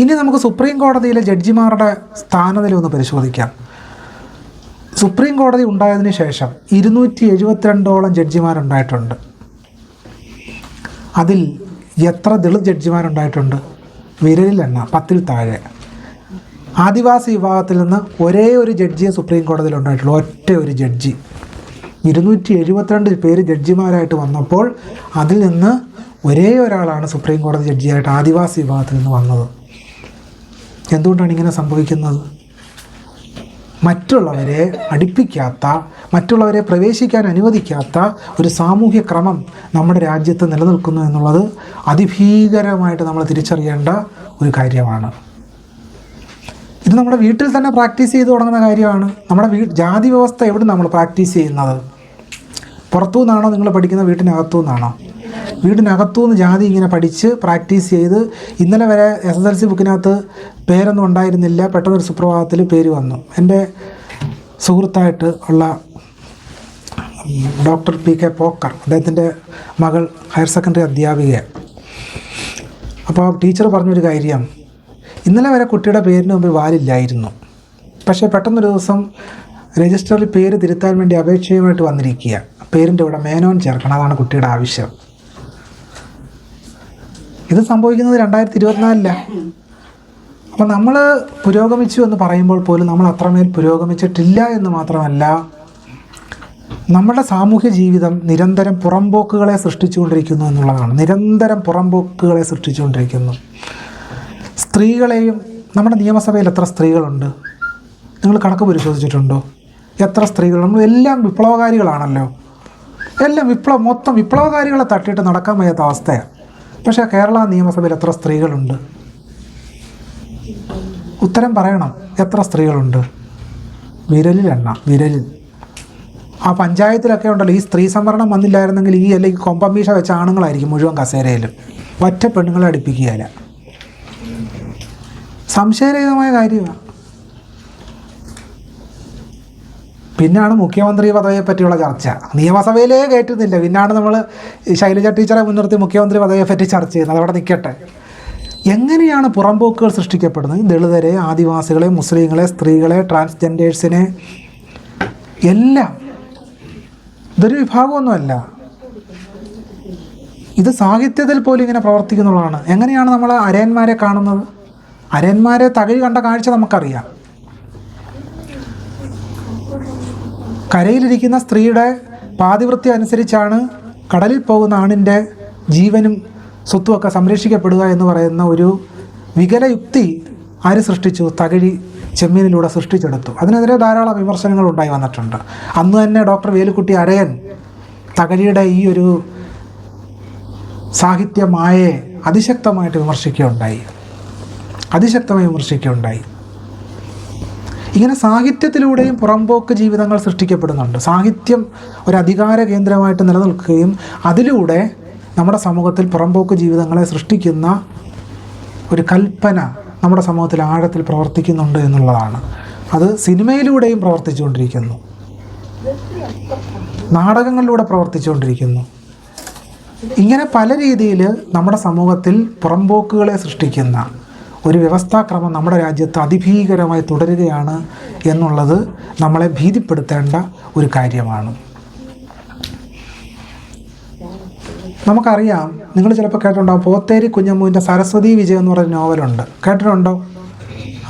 ഇനി നമുക്ക് സുപ്രീം കോടതിയിലെ ജഡ്ജിമാരുടെ സ്ഥാനനില ഒന്ന് പരിശോധിക്കാം. സുപ്രീം കോടതി ഉണ്ടായതിനു ശേഷം ഇരുന്നൂറ്റി എഴുപത്തിരണ്ടോളം ജഡ്ജിമാരുണ്ടായിട്ടുണ്ട്. അതിൽ എത്ര ദളിത് ജഡ്ജിമാരുണ്ടായിട്ടുണ്ട്? വിരലിലെണ്ണ പത്തിൽ താഴെ. ആദിവാസി വിഭാഗത്തിൽ നിന്ന് ഒരേ ഒരു ജഡ്ജിയെ സുപ്രീം കോടതിയിൽ ഉണ്ടായിട്ടുള്ളൂ ഒറ്റ ഒരു ജഡ്ജി. ഇരുന്നൂറ്റി എഴുപത്തിരണ്ട് പേര് ജഡ്ജിമാരായിട്ട് വന്നപ്പോൾ അതിൽ നിന്ന് ഒരേ ഒരാളാണ് സുപ്രീം കോടതി ജഡ്ജിയായിട്ട് ആദിവാസി വിഭാഗത്തിൽ നിന്ന് വന്നത്. എന്തുകൊണ്ടാണ് ഇങ്ങനെ സംഭവിക്കുന്നത്? മറ്റുള്ളവരെ അടുപ്പിക്കാത്ത മറ്റുള്ളവരെ പ്രവേശിക്കാൻ അനുവദിക്കാത്ത ഒരു സാമൂഹ്യ ക്രമം നമ്മുടെ രാജ്യത്ത് നിലനിൽക്കുന്നു എന്നുള്ളത് അതിഭീകരമായിട്ട് നമ്മൾ തിരിച്ചറിയേണ്ട ഒരു കാര്യമാണ്. ഇത് നമ്മുടെ വീട്ടിൽ തന്നെ പ്രാക്ടീസ് ചെയ്തു തുടങ്ങുന്ന കാര്യമാണ്. നമ്മുടെ വീ ജാതി വ്യവസ്ഥ എവിടെ നമ്മൾ പ്രാക്ടീസ് ചെയ്യുന്നത്? പുറത്തു നിന്നാണോ നിങ്ങൾ പഠിക്കുന്ന വീട്ടിനകത്തു നിന്നാണോ വീടിനകത്തു നിന്ന് ജാതി ഇങ്ങനെ പഠിച്ച് പ്രാക്ടീസ് ചെയ്ത് ഇന്നലെ വരെ എസ് എസ് എൽ സി ബുക്കിനകത്ത് പേരൊന്നും ഉണ്ടായിരുന്നില്ല. പെട്ടെന്നൊരു സുപ്രഭാതത്തിൽ പേര് വന്നു. എന്റെ സുഹൃത്തായിട്ട് ഉള്ള ഡോക്ടർ പി കെ പോക്കർ അദ്ദേഹത്തിന്റെ മകൾ ഹയർ സെക്കൻഡറി അധ്യാപിക അപ്പോൾ ടീച്ചർ പറഞ്ഞൊരു കാര്യം ഇന്നലെ വരെ കുട്ടിയുടെ പേരിന് മുമ്പ് വാലില്ലായിരുന്നു. പക്ഷേ പെട്ടെന്നൊരു ദിവസം രജിസ്റ്ററിൽ പേര് തിരുത്താൻ വേണ്ടി അപേക്ഷയുമായിട്ട് വന്നിരിക്കുക പേരിന്റെ ഇവിടെ മേനോൻ ചേർക്കണം അതാണ് കുട്ടിയുടെ ആവശ്യം. ഇത് സംഭവിക്കുന്നത് രണ്ടായിരത്തി ഇരുപത്തിനാലിലാണ് അപ്പോൾ നമ്മൾ പുരോഗമിച്ചു എന്ന് പറയുമ്പോൾ പോലും നമ്മൾ അത്രമേൽ പുരോഗമിച്ചിട്ടില്ല എന്ന് മാത്രമല്ല നമ്മുടെ സാമൂഹ്യ ജീവിതം നിരന്തരം പുറംപോക്കുകളെ സൃഷ്ടിച്ചുകൊണ്ടിരിക്കുന്നു എന്നുള്ളതാണ്. നിരന്തരം പുറംപോക്കുകളെ സൃഷ്ടിച്ചുകൊണ്ടിരിക്കുന്നു. സ്ത്രീകളെയും നമ്മുടെ നിയമസഭയിൽ എത്ര സ്ത്രീകളുണ്ട്? നിങ്ങൾ കണക്ക് പരിശോധിച്ചിട്ടുണ്ടോ? എത്ര സ്ത്രീകൾ? നമ്മൾ എല്ലാം വിപ്ലവകാരികളാണല്ലോ. എല്ലാം വിപ്ലവം മൊത്തം വിപ്ലവകാരികളെ തട്ടിയിട്ട് നടക്കാൻ വയ്യാത്ത അവസ്ഥയാണ് പക്ഷേ കേരള നിയമസഭയിൽ എത്ര സ്ത്രീകളുണ്ട്? ഉത്തരം പറയണം. എത്ര സ്ത്രീകളുണ്ട്? വിരലിൽ എണ്ണ വിരലിൽ. ആ പഞ്ചായത്തിലൊക്കെ ഉണ്ടല്ലോ ഈ സ്ത്രീ സംവരണം വന്നില്ലായിരുന്നെങ്കിൽ ഈ അല്ലെങ്കിൽ കൊമ്പമീഷ വെച്ച ആണുങ്ങളായിരിക്കും മുഴുവൻ കസേരയിലും ഒറ്റ പെണ്ണുങ്ങളെ അടുപ്പിക്കുകയില്ല. സംശയരഹിതമായ കാര്യമാണ്. പിന്നാണ് മുഖ്യമന്ത്രി പദവിയെ പറ്റിയുള്ള ചർച്ച. നിയമസഭയിലേ കയറ്റുന്നില്ല പിന്നാണ് നമ്മൾ ശൈലജ ടീച്ചറെ മുൻനിർത്തി മുഖ്യമന്ത്രി പദവിയെ പറ്റി ചർച്ച ചെയ്യുന്നത്. അവിടെ നിൽക്കട്ടെ എങ്ങനെയാണ് പുറംപോക്കുകൾ സൃഷ്ടിക്കപ്പെടുന്നത്? ദളിതരെ ആദിവാസികളെ മുസ്ലിങ്ങളെ സ്ത്രീകളെ ട്രാൻസ്ജെൻഡേഴ്സിനെ എല്ലാം. ഇതൊരു വിഭാഗമൊന്നുമല്ല. ഇത് സാഹിത്യത്തിൽ പോലും ഇങ്ങനെ പ്രവർത്തിക്കുന്നുള്ളതാണ്. എങ്ങനെയാണ് നമ്മൾ അരയന്മാരെ കാണുന്നത്? അരയന്മാരെ തകഴി കണ്ട കാഴ്ച നമുക്കറിയാം. കരയിലിരിക്കുന്ന സ്ത്രീയുടെ പാതിവൃത്തി അനുസരിച്ചാണ് കടലിൽ പോകുന്ന ആണിന്റെ ജീവനും സ്വത്തുമൊക്കെ സംരക്ഷിക്കപ്പെടുക എന്ന് പറയുന്ന ഒരു വികലയുക്തി ആര് സൃഷ്ടിച്ചു? തകഴി ചെമ്മീനിലൂടെ സൃഷ്ടിച്ചെടുത്തു. അതിനെതിരെ ധാരാളം വിമർശനങ്ങൾ ഉണ്ടായി വന്നിട്ടുണ്ട്. അന്ന് തന്നെ ഡോക്ടർ വേലുക്കുട്ടി അരയൻ തകഴിയുടെ ഈ ഒരു സാഹിത്യമായെ അതിശക്തമായിട്ട് വിമർശിക്കുകയുണ്ടായി. അതിശക്തമായി വിമർശിക്കുകയുണ്ടായി. ഇങ്ങനെ സാഹിത്യത്തിലൂടെയും പുറംപോക്ക് ജീവിതങ്ങൾ സൃഷ്ടിക്കപ്പെടുന്നുണ്ട്. സാഹിത്യം ഒരു അധികാര കേന്ദ്രമായിട്ട് നിലനിൽക്കുകയും അതിലൂടെ നമ്മുടെ സമൂഹത്തിൽ പുറംപോക്ക് ജീവിതങ്ങളെ സൃഷ്ടിക്കുന്ന ഒരു കൽപ്പന നമ്മുടെ സമൂഹത്തിൽ ആഴത്തിൽ പ്രവർത്തിക്കുന്നുണ്ട് എന്നുള്ളതാണ്. അത് സിനിമയിലൂടെയും പ്രവർത്തിച്ചുകൊണ്ടിരിക്കുന്നു. നാടകങ്ങളിലൂടെ പ്രവർത്തിച്ചുകൊണ്ടിരിക്കുന്നു. ഇങ്ങനെ പല രീതിയിൽ നമ്മുടെ സമൂഹത്തിൽ പുറംപോക്കുകളെ സൃഷ്ടിക്കുന്ന ഒരു വ്യവസ്ഥാക്രമം നമ്മുടെ രാജ്യത്ത് അതിഭീകരമായി തുടരുകയാണ് എന്നുള്ളത് നമ്മളെ ഭീതിപ്പെടുത്തേണ്ട ഒരു കാര്യമാണ്. നമുക്കറിയാം നിങ്ങൾ ചിലപ്പോൾ കേട്ടിട്ടുണ്ടാവും പോത്തേരി കുഞ്ഞമ്മുവിന്റെ സരസ്വതി വിജയം എന്ന് പറയുന്ന നോവലുണ്ട്. കേട്ടിട്ടുണ്ടോ?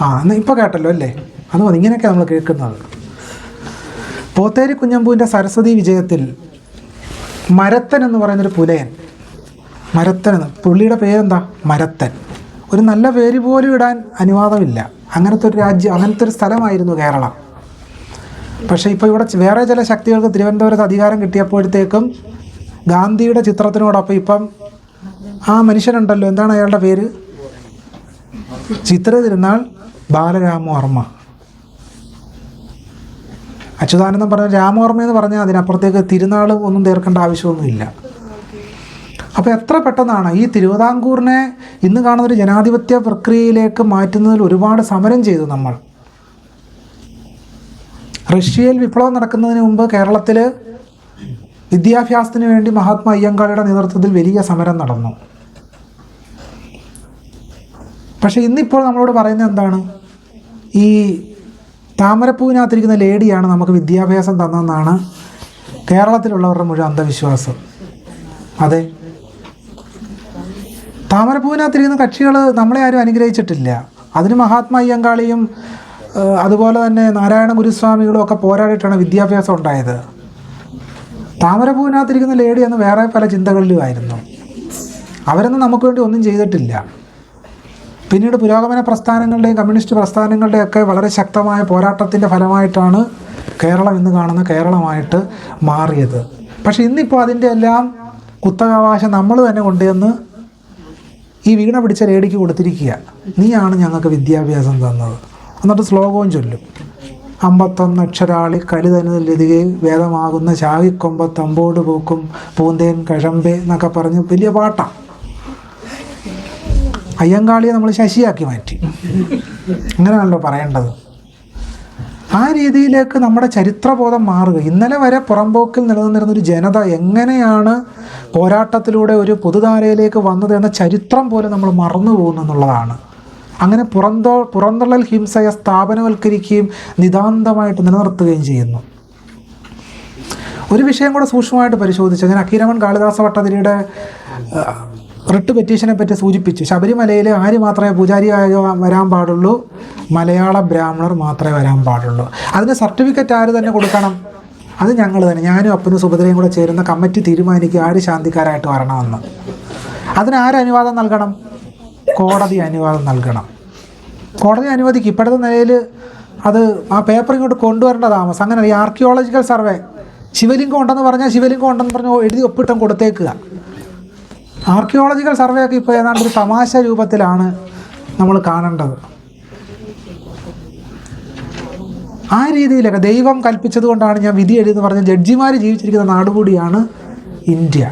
ആ എന്നാൽ ഇപ്പോൾ കേട്ടല്ലോ അല്ലേ? അത് മതി ഇങ്ങനെയൊക്കെ നമ്മൾ കേൾക്കുന്നത്. പോത്തേരി കുഞ്ഞമ്പൂവിന്റെ സരസ്വതി വിജയത്തിൽ മരത്തൻ എന്ന് പറയുന്നൊരു പുലയൻ. മരത്തൻ എന്ന് പുള്ളിയുടെ പേരെന്താ? മരത്തൻ. ഒരു നല്ല പേര് പോലും ഇടാൻ അനുവാദമില്ല. അങ്ങനത്തെ ഒരു രാജ്യം അങ്ങനത്തെ ഒരു സ്ഥലമായിരുന്നു കേരളം. പക്ഷേ ഇപ്പോൾ ഇവിടെ വേറെ ചില ശക്തികൾക്ക് തിരുവനന്തപുരത്ത് അധികാരം കിട്ടിയപ്പോഴത്തേക്കും ഗാന്ധിയുടെ ചിത്രത്തിനോടൊപ്പം ഇപ്പം ആ മനുഷ്യനുണ്ടല്ലോ. എന്താണ് അയാളുടെ പേര്? ചിത്ര തിരുനാൾ ബാലരാമവർമ്മ അച്യുതാനന്ദം പറഞ്ഞ രാമവർമ്മ എന്ന് പറഞ്ഞാൽ അതിനപ്പുറത്തേക്ക് തിരുനാൾ ഒന്നും തീർക്കേണ്ട ആവശ്യമൊന്നുമില്ല. അപ്പോൾ എത്ര പെട്ടെന്നാണ് ഈ തിരുവിതാംകൂറിനെ ഇന്ന് കാണുന്ന ഒരു ജനാധിപത്യ പ്രക്രിയയിലേക്ക് മാറ്റുന്നതിൽ ഒരുപാട് സമരം ചെയ്തു നമ്മൾ. റഷ്യയിൽ വിപ്ലവം നടക്കുന്നതിന് മുമ്പ് കേരളത്തിൽ വിദ്യാഭ്യാസത്തിന് വേണ്ടി മഹാത്മാ അയ്യങ്കാളിയുടെ നേതൃത്വത്തിൽ വലിയ സമരം നടന്നു. പക്ഷേ ഇന്നിപ്പോൾ നമ്മളോട് പറയുന്നത് എന്താണ്? ഈ താമരപ്പൂവിനകത്തിരിക്കുന്ന ലേഡിയാണ് നമുക്ക് വിദ്യാഭ്യാസം തന്നതെന്നാണ് കേരളത്തിലുള്ളവരുടെ മുഴുവൻ അന്ധവിശ്വാസം. അതെ? താമരപ്പൂവിനകത്തിരിക്കുന്ന കക്ഷികൾ നമ്മളെ ആരും അനുഗ്രഹിച്ചിട്ടില്ല. അതിന് മഹാത്മാ അയ്യങ്കാളിയും അതുപോലെ തന്നെ നാരായണ ഗുരുസ്വാമികളും ഒക്കെ പോരാടിയിട്ടാണ് വിദ്യാഭ്യാസം ഉണ്ടായത്. താമരപ്പൂവിനകത്തിരിക്കുന്ന ലേഡി അന്ന് വേറെ പല ചിന്തകളിലുമായിരുന്നു. അവരൊന്നും നമുക്ക് വേണ്ടി ഒന്നും ചെയ്തിട്ടില്ല. പിന്നീട് പുരോഗമന പ്രസ്ഥാനങ്ങളുടെയും കമ്മ്യൂണിസ്റ്റ് പ്രസ്ഥാനങ്ങളുടെയൊക്കെ വളരെ ശക്തമായ പോരാട്ടത്തിന്റെ ഫലമായിട്ടാണ് കേരളം ഇന്ന് കാണുന്ന കേരളമായിട്ട് മാറിയത്. പക്ഷേ ഇന്നിപ്പോൾ അതിന്റെ എല്ലാം കുത്തകാവകാശം നമ്മൾ തന്നെ കൊണ്ടുവന്ന് ഈ വീണ പിടിച്ച ലേഡിക്ക് കൊടുത്തിരിക്കുക. നീയാണ് ഞങ്ങൾക്ക് വിദ്യാഭ്യാസം തന്നത്. എന്നിട്ട് ശ്ലോകവും ചൊല്ലും. അമ്പത്തൊന്ന് അക്ഷരാളി കലിതനുലതികെ വേദമാകുന്ന ചാകിക്കൊമ്പ തമ്പോട് പൂക്കും പൂന്തേൻ കഴമ്പേ എന്നൊക്കെ പറഞ്ഞ് വലിയ പാട്ടാണ് അയ്യങ്കാളിയെ നമ്മൾ ശശിയാക്കി മാറ്റി. അങ്ങനെയാണല്ലോ പറയേണ്ടത്. ആ രീതിയിലേക്ക് നമ്മുടെ ചരിത്രബോധം മാറുക. ഇന്നലെ വരെ പുറമ്പോക്കിൽ നിലനിന്നിരുന്ന ഒരു ജനത എങ്ങനെയാണ് പോരാട്ടത്തിലൂടെ ഒരു പൊതുധാരയിലേക്ക് വന്നത് എന്ന ചരിത്രം പോലെ നമ്മൾ മറന്നു പോകുന്നു എന്നുള്ളതാണ്. അങ്ങനെ പുറന്തോ പുറന്തള്ളൽ ഹിംസയെ സ്ഥാപനവൽക്കരിക്കുകയും നിതാന്തമായിട്ട് നിലനിർത്തുകയും ചെയ്യുന്നു. ഒരു വിഷയം കൂടെ സൂക്ഷ്മമായിട്ട് പരിശോധിച്ചു ഞാൻ അക്കീരമൺ കാളിദാസ ഭട്ടതിരിയുടെ റിട്ട് പെറ്റീഷനെ പറ്റി സൂചിപ്പിച്ചു. ശബരിമലയിൽ ആര് മാത്രമേ പൂജാരിയായ വരാൻ പാടുള്ളൂ? മലയാള ബ്രാഹ്മണർ മാത്രമേ വരാൻ പാടുള്ളൂ. അതിന് സർട്ടിഫിക്കറ്റ് ആര് തന്നെ കൊടുക്കണം? അത് ഞങ്ങൾ തന്നെ. ഞാനും അപ്പനും സുഭദ്രയും കൂടെ ചേരുന്ന കമ്മിറ്റി തീരുമാനിക്കുക ആര് ശാന്തിക്കാരായിട്ട് വരണമെന്ന്. അതിന് ആര് അനുവാദം നൽകണം? കോടതി അനുവാദം നൽകണം. കോടതി അനുവദിക്കും. ഇപ്പോഴത്തെ നിലയിൽ അത് ആ പേപ്പർ ഇങ്ങോട്ട് കൊണ്ടുവരേണ്ട താമസം. അങ്ങനെ ഈ ആർക്കിയോളജിക്കൽ സർവേ ശിവലിംഗം ഉണ്ടെന്ന് പറഞ്ഞാൽ ശിവലിംഗം ഉണ്ടെന്ന് പറഞ്ഞ് എഴുതി ഒപ്പിട്ടം കൊടുത്തേക്കുക. ആർക്കിയോളജിക്കൽ സർവേ ഒക്കെ ഇപ്പോൾ ഏതാണ്ട് ഒരു തമാശ രൂപത്തിലാണ് നമ്മൾ കാണേണ്ടത്. ആ രീതിയിലൊക്കെ ദൈവം കൽപ്പിച്ചതുകൊണ്ടാണ് ഞാൻ വിധി എഴുതി പറഞ്ഞ ജഡ്ജിമാർ ജീവിച്ചിരിക്കുന്ന നാട് കൂടിയാണ് ഇന്ത്യ.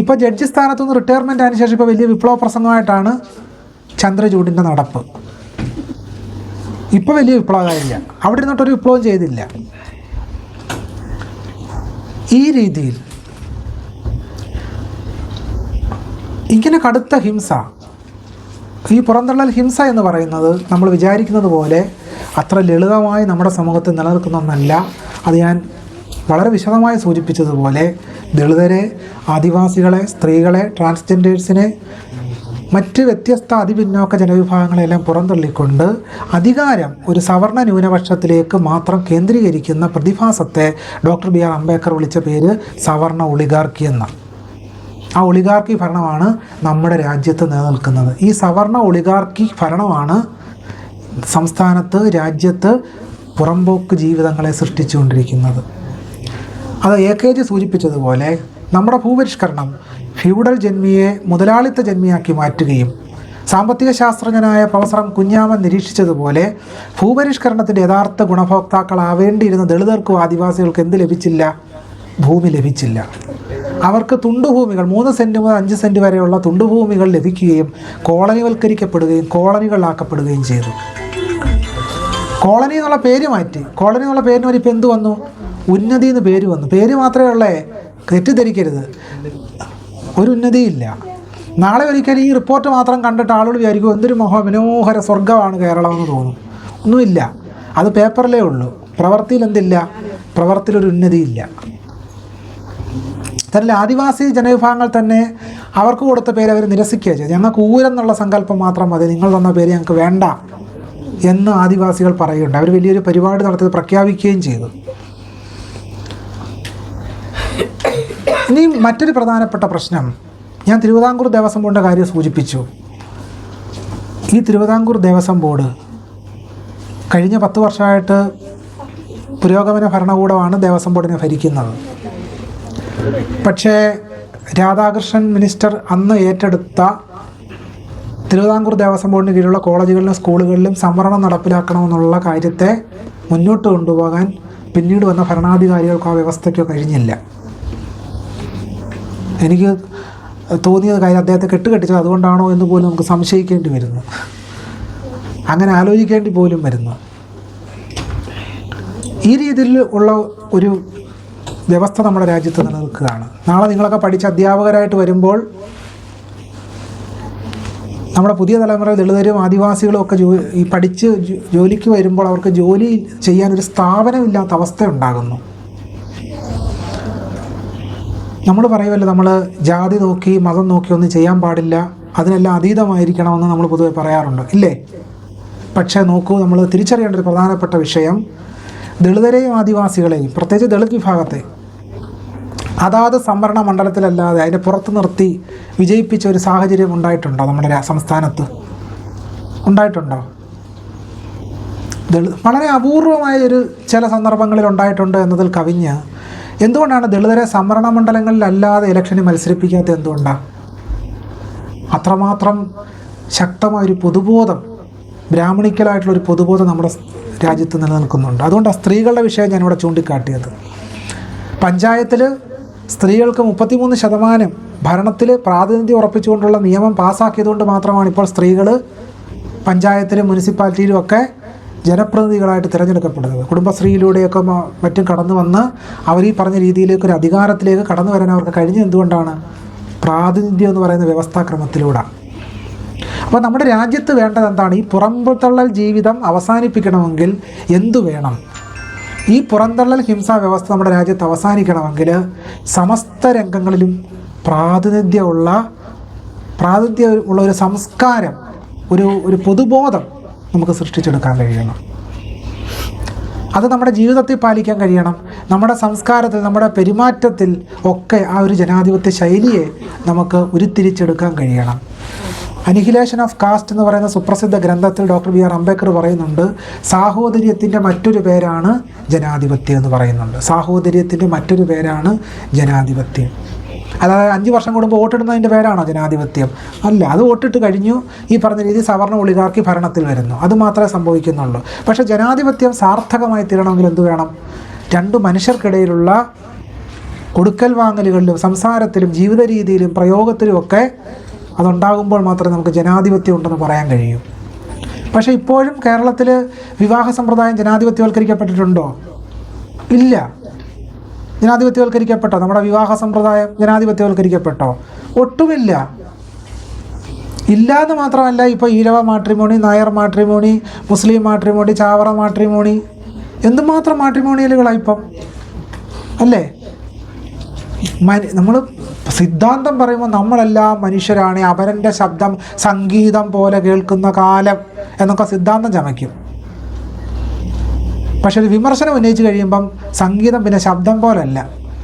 ഇപ്പോൾ ജഡ്ജി സ്ഥാനത്തു നിന്ന് റിട്ടയർമെന്റ് ആയതിനു ശേഷം ഇപ്പോൾ വലിയ വിപ്ലവ പ്രസംഗമായിട്ടാണ് ചന്ദ്രചൂഡിന്റെ നടപ്പ്. ഇപ്പോൾ വലിയ വിപ്ലവകാരില്ല. അവിടെ ഇരുന്നിട്ടൊരു വിപ്ലവം ചെയ്തില്ല. ഈ രീതിയിൽ ഇങ്ങനെ കടുത്ത ഹിംസ. ഈ പുറന്തള്ളൽ ഹിംസ എന്ന് പറയുന്നത് നമ്മൾ വിചാരിക്കുന്നത് പോലെ അത്ര ലളിതമായി നമ്മുടെ സമൂഹത്തിൽ നിലനിൽക്കുന്ന ഒന്നല്ല. അത് ഞാൻ വളരെ വിശദമായി സൂചിപ്പിച്ചതുപോലെ ദളിതരെ ആദിവാസികളെ സ്ത്രീകളെ ട്രാൻസ്ജെൻഡേഴ്സിനെ മറ്റ് വ്യത്യസ്ത അതിപിന്നോക്ക ജനവിഭാഗങ്ങളെല്ലാം പുറന്തള്ളിക്കൊണ്ട് അധികാരം ഒരു സവർണ ന്യൂനപക്ഷത്തിലേക്ക് മാത്രം കേന്ദ്രീകരിക്കുന്ന പ്രതിഭാസത്തെ ഡോക്ടർ ബി ആർ അംബേദ്കർ വിളിച്ച പേര് സവർണ ഒളിഗാർക്കി എന്നാണ്. ആ ഒളിഗാർക്കി ഭരണമാണ് നമ്മുടെ രാജ്യത്ത് നിലനിൽക്കുന്നത്. ഈ സവർണ ഒളിഗാർക്കി ഭരണമാണ് സംസ്ഥാനത്ത് രാജ്യത്ത് പുറമ്പോക്ക് ജീവിതങ്ങളെ സൃഷ്ടിച്ചുകൊണ്ടിരിക്കുന്നത്. അത് എ കെ ജി സൂചിപ്പിച്ചതുപോലെ നമ്മുടെ ഭൂപരിഷ്കരണം ഫ്യൂഡൽ ജന്മിയെ മുതലാളിത്ത ജന്മിയാക്കി മാറ്റുകയും സാമ്പത്തിക ശാസ്ത്രജ്ഞനായ പ്രൊഫസർ കുഞ്ഞാമൻ നിരീക്ഷിച്ചതുപോലെ ഭൂപരിഷ്കരണത്തിന്റെ യഥാർത്ഥ ഗുണഭോക്താക്കളാവേണ്ടിയിരുന്ന ദളിതർക്കും ആദിവാസികൾക്കും എന്ത് ലഭിച്ചില്ല? ഭൂമി ലഭിച്ചില്ല. അവർക്ക് തുണ്ടുഭൂമികൾ മൂന്ന് സെന്റ് മുതൽ അഞ്ച് സെന്റ് വരെയുള്ള തുണ്ടുഭൂമികൾ ലഭിക്കുകയും കോളനിവൽക്കരിക്കപ്പെടുകയും കോളനികളാക്കപ്പെടുകയും ചെയ്തു. കോളനി എന്നുള്ള പേര് മാറ്റി. കോളനി എന്നുള്ള പേരിന് ഒരു ഇപ്പം എന്ത് വന്നു? ഉന്നതി എന്ന് പേര് വന്നു. പേര് മാത്രമേ ഉള്ളേ. തെറ്റിദ്ധരിക്കരുത്. ഒരു ഉന്നതിയില്ല. നാളെ ഒരിക്കലും ഈ റിപ്പോർട്ട് മാത്രം കണ്ടിട്ട് ആളുകൾ വിചാരിക്കും എന്തൊരു മഹോ മനോഹര സ്വർഗമാണ് കേരളം എന്ന് തോന്നും. ഒന്നുമില്ല. അത് പേപ്പറിലേ ഉള്ളൂ. പ്രവൃത്തിയിൽ എന്തില്ല? പ്രവൃത്തിയിലൊരു ഉന്നതിയില്ല. തന്നെ ആദിവാസി ജനവിഭാഗങ്ങൾ തന്നെ അവർക്ക് കൊടുത്ത പേര് അവർ നിരസിക്കുക ചെയ്തു ഞങ്ങൾക്ക് ഊരെന്നുള്ള സങ്കല്പം മാത്രം മതി നിങ്ങൾ തന്ന പേര് ഞങ്ങൾക്ക് വേണ്ട എന്ന് ആദിവാസികൾ പറയുന്നുണ്ട് അവർ വലിയൊരു പരിപാടി നടത്തി പ്രഖ്യാപിക്കുകയും ചെയ്തു ഇനി മറ്റൊരു പ്രധാനപ്പെട്ട പ്രശ്നം ഞാൻ തിരുവിതാംകൂർ ദേവസ്വം ബോർഡിന്റെ കാര്യം സൂചിപ്പിച്ചു ഈ തിരുവിതാംകൂർ ദേവസ്വം ബോർഡ് കഴിഞ്ഞ പത്ത് വർഷമായിട്ട് പുരോഗമന ഭരണകൂടമാണ് ദേവസ്വം ബോർഡിനെ ഭരിക്കുന്നത് പക്ഷേ രാധാകൃഷ്ണൻ മിനിസ്റ്റർ അന്ന് ഏറ്റെടുത്ത തിരുവിതാംകൂർ ദേവസ്വം ബോർഡിന് കീഴിലുള്ള കോളേജുകളിലും സ്കൂളുകളിലും സംവരണം നടപ്പിലാക്കണമെന്നുള്ള കാര്യത്തെ മുന്നോട്ട് കൊണ്ടുപോകാൻ പിന്നീട് വന്ന ഭരണാധികാരികൾക്കോ ആ വ്യവസ്ഥയ്ക്കോ കഴിഞ്ഞില്ല. എനിക്ക് തോന്നിയത് കാര്യം അദ്ദേഹത്തെ കെട്ടുകെട്ടിച്ചത് അതുകൊണ്ടാണോ എന്ന് പോലും നമുക്ക് സംശയിക്കേണ്ടി വരുന്നു. അങ്ങനെ ആലോചിക്കേണ്ടി പോലും വരുന്നു. ഈ രീതിയിൽ ഉള്ള ഒരു വ്യവസ്ഥ നമ്മുടെ രാജ്യത്ത് നിലനിൽക്കുകയാണ്. നാളെ നിങ്ങളൊക്കെ പഠിച്ച അധ്യാപകരായിട്ട് വരുമ്പോൾ നമ്മുടെ പുതിയ തലമുറ ദളിതരും ആദിവാസികളും ഒക്കെ ജോ ഈ പഠിച്ച് ജോലിക്ക് വരുമ്പോൾ അവർക്ക് ജോലി ചെയ്യാൻ ഒരു സ്ഥാപനമില്ലാത്ത അവസ്ഥ ഉണ്ടാകുന്നു. നമ്മൾ പറയുമല്ലോ നമ്മൾ ജാതി നോക്കി മതം നോക്കി ഒന്നും ചെയ്യാൻ പാടില്ല. അതിനെല്ലാം അതീതമായിരിക്കണമെന്ന് നമ്മൾ പൊതുവെ പറയാറുണ്ട്. ഇല്ലേ? പക്ഷേ നോക്കൂ നമ്മൾ തിരിച്ചറിയേണ്ട ഒരു പ്രധാനപ്പെട്ട വിഷയം ദളിതരെയും ആദിവാസികളെയും പ്രത്യേകിച്ച് ദളിത് വിഭാഗത്തെ അതാത് സംവരണ മണ്ഡലത്തിലല്ലാതെ അതിന്റെ പുറത്ത് നിർത്തി വിജയിപ്പിച്ച ഒരു സാഹചര്യം ഉണ്ടായിട്ടുണ്ടോ നമ്മുടെ സംസ്ഥാനത്ത്? ഉണ്ടായിട്ടുണ്ടോ? ദളിത് വളരെ അപൂർവമായ ഒരു ചില സന്ദർഭങ്ങളിൽ ഉണ്ടായിട്ടുണ്ട് എന്നതിൽ കവിഞ്ഞ് എന്തുകൊണ്ടാണ് ദളിതരെ സംവരണ മണ്ഡലങ്ങളിലല്ലാതെ ഇലക്ഷന് മത്സരിപ്പിക്കാത്ത എന്തുകൊണ്ടാണ് അത്രമാത്രം ശക്തമായ ഒരു പൊതുബോധം ബ്രാഹ്മണിക്കലായിട്ടുള്ള ഒരു പൊതുബോധം നമ്മുടെ രാജ്യത്ത് നിലനിൽക്കുന്നുണ്ട്. അതുകൊണ്ടാണ് സ്ത്രീകളുടെ വിഷയം ഞാനിവിടെ ചൂണ്ടിക്കാട്ടിയത്. പഞ്ചായത്തിൽ സ്ത്രീകൾക്ക് മുപ്പത്തിമൂന്ന് ശതമാനം ഭരണത്തിൽ പ്രാതിനിധ്യം ഉറപ്പിച്ചുകൊണ്ടുള്ള നിയമം പാസ്സാക്കിയതുകൊണ്ട് മാത്രമാണ് ഇപ്പോൾ സ്ത്രീകൾ പഞ്ചായത്തിലും മുനിസിപ്പാലിറ്റിയിലും ഒക്കെ ജനപ്രതിനിധികളായിട്ട് തിരഞ്ഞെടുക്കപ്പെടുന്നത്. കുടുംബശ്രീയിലൂടെയൊക്കെ മറ്റും കടന്നു വന്ന് അവർ ഈ പറഞ്ഞ രീതിയിലേക്ക് ഒരു അധികാരത്തിലേക്ക് കടന്നു വരാൻ അവർക്ക് കഴിഞ്ഞത് എന്തുകൊണ്ടാണ്? പ്രാതിനിധ്യം എന്ന് പറയുന്ന വ്യവസ്ഥാക്രമത്തിലൂടെ. അപ്പോൾ നമ്മുടെ രാജ്യത്ത് വേണ്ടത് എന്താണ്? ഈ പുറംതള്ളൽ ജീവിതം അവസാനിപ്പിക്കണമെങ്കിൽ എന്തു വേണം? ഈ പുറന്തള്ളൽ ഹിംസാ വ്യവസ്ഥ നമ്മുടെ രാജ്യത്ത് അവസാനിക്കണമെങ്കിൽ സമസ്ത രംഗങ്ങളിലും പ്രാതിനിധ്യമുള്ള പ്രാതിനിധ്യം ഉള്ള ഒരു സംസ്കാരം ഒരു ഒരു പൊതുബോധം നമുക്ക് സൃഷ്ടിച്ചെടുക്കാൻ കഴിയണം. അത് നമ്മുടെ ജീവിതത്തിൽ പാലിക്കാൻ കഴിയണം. നമ്മുടെ സംസ്കാരത്തിൽ നമ്മുടെ പെരുമാറ്റത്തിൽ ഒക്കെ ആ ഒരു ജനാധിപത്യ ശൈലിയെ നമുക്ക് ഉരുത്തിരിച്ചെടുക്കാൻ കഴിയണം. അനിഹിലേഷൻ ഓഫ് കാസ്റ്റ് എന്ന് പറയുന്ന സുപ്രസിദ്ധ ഗ്രന്ഥത്തിൽ ഡോക്ടർ ബി ആർ അംബേദ്കർ പറയുന്നുണ്ട് സാഹോദര്യത്തിന്റെ മറ്റൊരു പേരാണ് ജനാധിപത്യം എന്ന് പറയുന്നുണ്ട്. സാഹോദര്യത്തിന്റെ മറ്റൊരു പേരാണ് ജനാധിപത്യം. അതായത് അഞ്ച് വർഷം കൂടുമ്പോൾ വോട്ടിടുന്നതിന്റെ പേരാണോ ജനാധിപത്യം? അല്ല അത് വോട്ടിട്ട് കഴിഞ്ഞു. ഈ പറഞ്ഞ രീതി സവർണ ഒളികാർക്കി ഭരണത്തിൽ വരുന്നു. അത് മാത്രമേ സംഭവിക്കുന്നുള്ളൂ. പക്ഷേ ജനാധിപത്യം സാർത്ഥകമായി തീരണമെങ്കിൽ എന്ത് വേണം? രണ്ട് മനുഷ്യർക്കിടയിലുള്ള കൊടുക്കൽ വാങ്ങലുകളിലും സംസാരത്തിലും ജീവിത രീതിയിലും പ്രയോഗത്തിലും ഒക്കെ അതുണ്ടാകുമ്പോൾ മാത്രമേ നമുക്ക് ജനാധിപത്യം ഉണ്ടെന്ന് പറയാൻ കഴിയൂ. പക്ഷേ ഇപ്പോഴും കേരളത്തിൽ വിവാഹ സമ്പ്രദായം ജനാധിപത്യവൽക്കരിക്കപ്പെട്ടിട്ടുണ്ടോ? ഇല്ല. ജനാധിപത്യവൽക്കരിക്കപ്പെട്ടോ? നമ്മുടെ വിവാഹ സമ്പ്രദായം ജനാധിപത്യവൽക്കരിക്കപ്പെട്ടോ? ഒട്ടുമില്ല. ഇല്ലാന്ന് മാത്രമല്ല ഇപ്പോൾ Ezhava matrimony Nair matrimony Muslim matrimony Chavara matrimony എന്തുമാത്രം മാട്രിമോണിയലുകളാണ് ഇപ്പം? അല്ലേ? നമ്മൾ സിദ്ധാന്തം പറയുമ്പോൾ നമ്മളെല്ലാം മനുഷ്യരാണ് അവരന്റെ ശബ്ദം സംഗീതം പോലെ കേൾക്കുന്ന കാലം എന്നൊക്കെ സിദ്ധാന്തം ചമയ്ക്കും. പക്ഷെ ഒരു വിമർശനം ഉന്നയിച്ച് കഴിയുമ്പം സംഗീതം പിന്നെ ശബ്ദം പോലല്ല.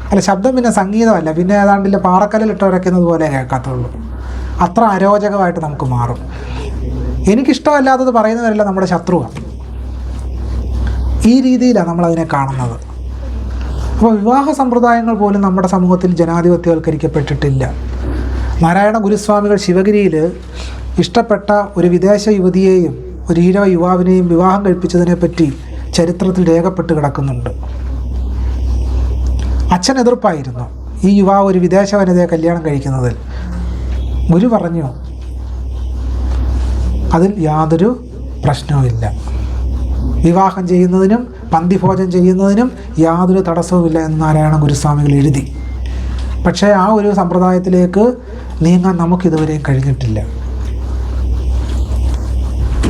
അല്ല ശബ്ദം പിന്നെ സംഗീതമല്ല. പിന്നെ ഏതാണ്ടില്ല പാറക്കല്ലിട്ട് ഉരയ്ക്കുന്നത് പോലെ കേൾക്കാത്തുള്ളൂ. അത്ര അരോചകമായിട്ട് നമുക്ക് മാറും. എനിക്കിഷ്ടമല്ലാത്തത് പറയുന്നവരല്ല നമ്മുടെ ശത്രുവാണ് ഈ രീതിയിലാണ് നമ്മളതിനെ കാണുന്നത്. അപ്പോൾ വിവാഹ സമ്പ്രദായങ്ങൾ പോലും നമ്മുടെ സമൂഹത്തിൽ ജനാധിപത്യവൽക്കരിക്കപ്പെട്ടിട്ടില്ല. നാരായണ ഗുരുസ്വാമികൾ ശിവഗിരിയിൽ ഇഷ്ടപ്പെട്ട ഒരു വിദേശ യുവതിയെയും ഒരു ഈഴവ യുവാവിനെയും വിവാഹം കഴിപ്പിച്ചതിനെപ്പറ്റി ചരിത്രത്തിൽ രേഖപ്പെട്ട് കിടക്കുന്നുണ്ട്. അച്ഛൻ എതിർപ്പായിരുന്നു. ഈ യുവാവ് ഒരു വിദേശ വനിതയെ കല്യാണം കഴിക്കുന്നതിൽ. ഗുരു പറഞ്ഞു അതിൽ യാതൊരു പ്രശ്നവുമില്ല. വിവാഹം ചെയ്യുന്നതിനും പന്തിഭോജനം ചെയ്യുന്നതിനും യാതൊരു തടസ്സവുമില്ല എന്ന് നാരായണ ഗുരുസ്വാമികൾ എഴുതി. പക്ഷേ ആ ഒരു സമ്പ്രദായത്തിലേക്ക് നീങ്ങാൻ നമുക്കിതുവരെയും കഴിഞ്ഞിട്ടില്ല.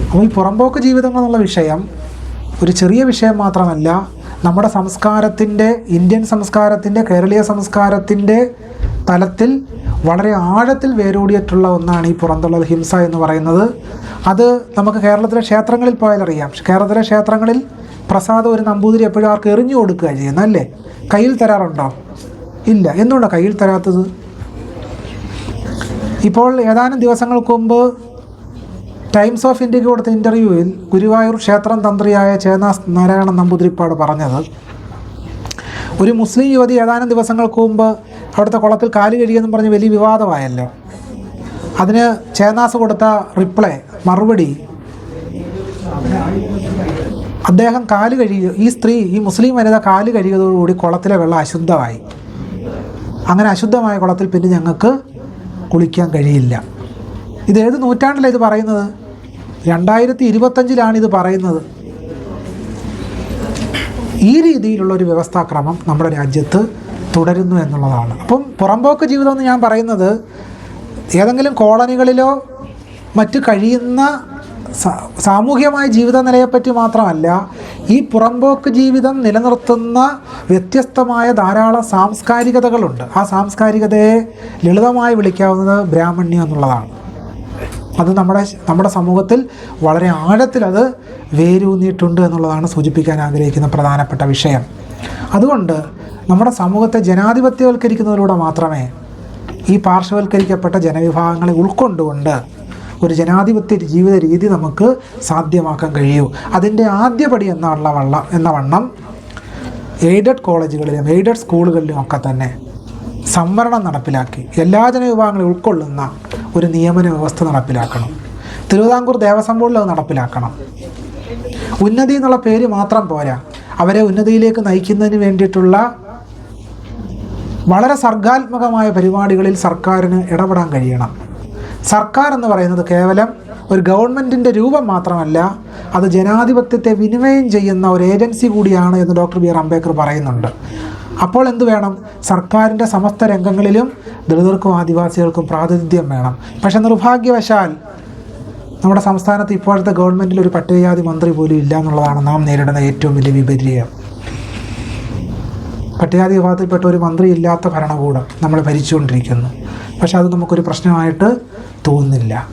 അപ്പോൾ ഈ പുറമ്പോക്ക് ജീവിതങ്ങൾ എന്നുള്ള വിഷയം ഒരു ചെറിയ വിഷയം മാത്രമല്ല നമ്മുടെ സംസ്കാരത്തിന്റെ ഇന്ത്യൻ സംസ്കാരത്തിന്റെ കേരളീയ സംസ്കാരത്തിന്റെ തലത്തിൽ വളരെ ആഴത്തിൽ വേരൂടിയിട്ടുള്ള ഒന്നാണ് ഈ പുറന്തള്ളൽ ഹിംസ എന്ന് പറയുന്നത്. അത് നമുക്ക് കേരളത്തിലെ ക്ഷേത്രങ്ങളിൽ പോയാൽ അറിയാം കേരളത്തിലെ ക്ഷേത്രങ്ങളിൽ പ്രസാദം ഒരു നമ്പൂതിരി എപ്പോഴും ആർക്ക് എറിഞ്ഞു കൊടുക്കുക ചെയ്യുന്നത് അല്ലേ? കയ്യിൽ തരാറുണ്ടോ? ഇല്ല. എന്തുകൊണ്ടാണ് കയ്യിൽ തരാത്തത്? ഇപ്പോൾ ഏതാനും ദിവസങ്ങൾക്ക് മുമ്പ് ടൈംസ് ഓഫ് ഇന്ത്യയ്ക്ക് കൊടുത്ത ഇന്റർവ്യൂവിൽ ഗുരുവായൂർ ക്ഷേത്രം തന്ത്രിയായ ചേന്നാസ് നാരായണൻ നമ്പൂതിരിപ്പാട് പറഞ്ഞത് ഒരു മുസ്ലിം യുവതി ഏതാനും ദിവസങ്ങൾക്ക് മുമ്പ് അവിടുത്തെ കുളത്തിൽ കാൽ കഴിയെന്നും പറഞ്ഞ് വലിയ വിവാദമായല്ലോ. അതിന് ചേന്നാസ് കൊടുത്ത റിപ്ലൈ മറുപടി അദ്ദേഹം കാൽ കഴുകിയ ഈ സ്ത്രീ ഈ മുസ്ലിം വനിത കാൽ കഴുകിയതോടുകൂടി കുളത്തിലെ വെള്ളം അശുദ്ധമായി. അങ്ങനെ അശുദ്ധമായ കുളത്തിൽ പിന്നെ ഞങ്ങൾക്ക് കുളിക്കാൻ കഴിയില്ല. ഇത് ഏത് നൂറ്റാണ്ടിലാണ് ഇത് പറയുന്നത്? രണ്ടായിരത്തി ഇരുപത്തഞ്ചിലാണ് ഇത് പറയുന്നത്. ഈ രീതിയിലുള്ള ഒരു വ്യവസ്ഥാക്രമം നമ്മുടെ രാജ്യത്ത് തുടരുന്നു എന്നുള്ളതാണ്. അപ്പം പുറമ്പോക്ക് ജീവിതം എന്ന് ഞാൻ പറയുന്നത് ഏതെങ്കിലും കോളനികളിലോ മറ്റ് കഴിയുന്ന സാമൂഹ്യമായ ജീവിത നിലയെപ്പറ്റി മാത്രമല്ല ഈ പുറമ്പോക്ക് ജീവിതം നിലനിർത്തുന്ന വ്യത്യസ്തമായ ധാരാളം സാംസ്കാരികതകളുണ്ട്. ആ സാംസ്കാരികതയെ ലളിതമായി വിളിക്കാവുന്നത് ബ്രാഹ്മണ്യം എന്നുള്ളതാണ്. അത് നമ്മുടെ നമ്മുടെ സമൂഹത്തിൽ വളരെ ആഴത്തിലത് വേരൂന്നിയിട്ടുണ്ട് എന്നുള്ളതാണ് സൂചിപ്പിക്കാൻ ആഗ്രഹിക്കുന്ന പ്രധാനപ്പെട്ട വിഷയം. അതുകൊണ്ട് നമ്മുടെ സമൂഹത്തെ ജനാധിപത്യവൽക്കരിക്കുന്നതിലൂടെ മാത്രമേ ഈ പാർശ്വവൽക്കരിക്കപ്പെട്ട ജനവിഭാഗങ്ങളെ ഉൾക്കൊണ്ടുകൊണ്ട് ഒരു ജനാധിപത്യ ജീവിത രീതി നമുക്ക് സാധ്യമാക്കാൻ കഴിയൂ. അതിന്റെ ആദ്യപടി എന്നുള്ള വള്ള എന്ന വണ്ണം എയ്ഡഡ് കോളേജുകളിലും എയ്ഡഡ് സ്കൂളുകളിലും ഒക്കെ തന്നെ സംവരണം നടപ്പിലാക്കി. എല്ലാ ജനവിഭാഗങ്ങളെ ഉൾക്കൊള്ളുന്ന ഒരു നിയമന വ്യവസ്ഥ നടപ്പിലാക്കണം. തിരുവിതാംകൂർ ദേവസ്വം ബോർഡിൽ അത് നടപ്പിലാക്കണം. ഉന്നതി എന്നുള്ള പേര് മാത്രം പോരാ. അവരെ ഉന്നതിയിലേക്ക് നയിക്കുന്നതിന് വേണ്ടിയിട്ടുള്ള വളരെ സർഗാത്മകമായ പരിപാടികളിൽ സർക്കാരിന് ഇടപെടാൻ കഴിയണം. സർക്കാർ എന്ന് പറയുന്നത് കേവലം ഒരു ഗവൺമെന്റിന്റെ രൂപം മാത്രമല്ല അത് ജനാധിപത്യത്തെ വിനിമയം ചെയ്യുന്ന ഒരു ഏജൻസി കൂടിയാണ് എന്ന് ഡോക്ടർ ബി ആർ അംബേദ്കർ പറയുന്നുണ്ട്. അപ്പോൾ എന്ത് വേണം? സർക്കാരിന്റെ സമസ്ത രംഗങ്ങളിലും ദളിതർക്കും ആദിവാസികൾക്കും പ്രാതിനിധ്യം വേണം. പക്ഷെ നിർഭാഗ്യവശാൽ നമ്മുടെ സംസ്ഥാനത്ത് ഇപ്പോഴത്തെ ഗവൺമെന്റിൽ ഒരു പട്ടികജാതി മന്ത്രി പോലും ഇല്ല എന്നുള്ളതാണ് നാം നേരിടുന്ന ഏറ്റവും വലിയ വിപര്യം. പട്ടികജാതി വിഭാഗത്തിൽപ്പെട്ട ഒരു മന്ത്രി ഇല്ലാത്ത ഭരണകൂടം നമ്മൾ ഭരിച്ചുകൊണ്ടിരിക്കുന്നു. പക്ഷെ അത് നമുക്കൊരു പ്രശ്നമായിട്ട് തോന്നുന്നില്ല.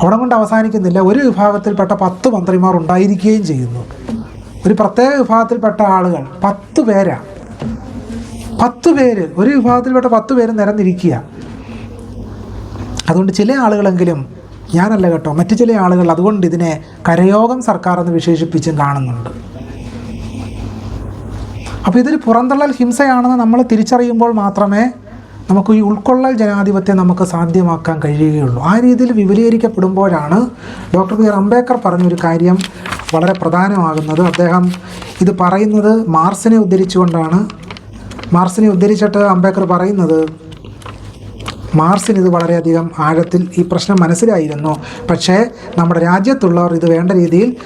അവിടെ കൊണ്ട് അവസാനിക്കുന്നില്ല. ഒരു വിഭാഗത്തിൽപ്പെട്ട പത്ത് മന്ത്രിമാർ ഉണ്ടായിരിക്കുകയും ചെയ്യുന്നു. ഒരു പ്രത്യേക വിഭാഗത്തിൽപ്പെട്ട ആളുകൾ പത്ത് പേരാ. പത്ത് പേര് ഒരു വിഭാഗത്തിൽപ്പെട്ട പത്ത് പേര് നിരന്നിരിക്കുക. അതുകൊണ്ട് ചില ആളുകളെങ്കിലും ഞാനല്ല കേട്ടോ മറ്റു ചില ആളുകൾ അതുകൊണ്ട് ഇതിനെ കരയോഗം സർക്കാർ എന്ന് വിശേഷിപ്പിച്ചും കാണുന്നുണ്ട്. അപ്പോൾ ഇതൊരു പുറന്തള്ളൽ ഹിംസയാണെന്ന് നമ്മൾ തിരിച്ചറിയുമ്പോൾ മാത്രമേ നമുക്ക് ഈ ഉൾക്കൊള്ളൽ ജനാധിപത്യം നമുക്ക് സാധ്യമാക്കാൻ കഴിയുകയുള്ളൂ. ആ രീതിയിൽ വിപുലീകരിക്കപ്പെടുമ്പോഴാണ് ഡോക്ടർ ബി ആർ അംബേദ്കർ പറഞ്ഞൊരു കാര്യം വളരെ പ്രധാനമാകുന്നത്. അദ്ദേഹം ഇത് പറയുന്നത് മാർസിനെ ഉദ്ധരിച്ചുകൊണ്ടാണ്. മാർസിനെ ഉദ്ധരിച്ചിട്ട് അംബേദ്കർ പറയുന്നത് മാർസിന് ഇത് വളരെയധികം ആഴത്തിൽ ഈ പ്രശ്നം മനസ്സിലായിരുന്നു. പക്ഷേ നമ്മുടെ രാജ്യത്തുള്ളവർ ഇത് വേണ്ട രീതിയിൽ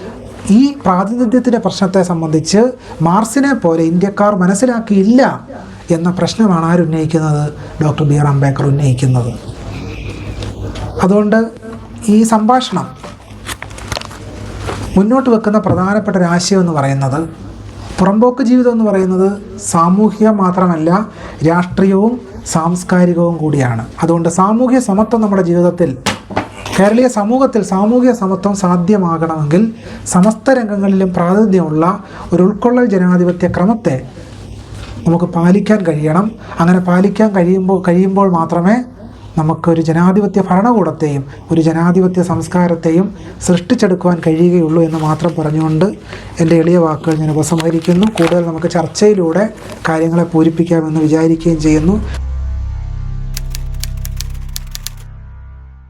ഈ പ്രാതിനിധ്യത്തിന്റെ പ്രശ്നത്തെ സംബന്ധിച്ച് മാർസിനെ പോലെ ഇന്ത്യക്കാർ മനസ്സിലാക്കിയില്ല. എന്ന പ്രശ്നമാണ് ആരുന്നയിക്കുന്നത് ഡോക്ടർ ബി ആർ അംബേദ്കർ ഉന്നയിക്കുന്നത്. അതുകൊണ്ട് ഈ സംഭാഷണം മുന്നോട്ട് വെക്കുന്ന പ്രധാനപ്പെട്ട ഒരു ആശയം എന്ന് പറയുന്നത് പുറമ്പോക്ക് ജീവിതം എന്ന് പറയുന്നത് സാമൂഹിക മാത്രമല്ല രാഷ്ട്രീയവും സാംസ്കാരികവും കൂടിയാണ്. അതുകൊണ്ട് സാമൂഹ്യ സമത്വം നമ്മുടെ ജീവിതത്തിൽ കേരളീയ സമൂഹത്തിൽ സാമൂഹിക സമത്വം സാധ്യമാകണമെങ്കിൽ സമസ്ത രംഗങ്ങളിലും പ്രാതിനിധ്യമുള്ള ഒരു ഉൾക്കൊള്ളൽ ജനാധിപത്യ ക്രമത്തെ നമുക്ക് പാലിക്കാൻ കഴിയണം. അങ്ങനെ പാലിക്കാൻ കഴിയുമ്പോൾ കഴിയുമ്പോൾ മാത്രമേ നമുക്കൊരു ജനാധിപത്യ ഭരണകൂടത്തെയും ഒരു ജനാധിപത്യ സംസ്കാരത്തെയും സൃഷ്ടിച്ചെടുക്കുവാൻ കഴിയുകയുള്ളൂ എന്ന് മാത്രം പറഞ്ഞുകൊണ്ട് എന്റെ എളിയ വാക്കുകൾ ഞാൻ ഉപസംഹരിക്കുന്നു. കൂടുതൽ നമുക്ക് ചർച്ചയിലൂടെ കാര്യങ്ങളെ പൂരിപ്പിക്കാമെന്ന് വിചാരിക്കുകയും ചെയ്യുന്നു.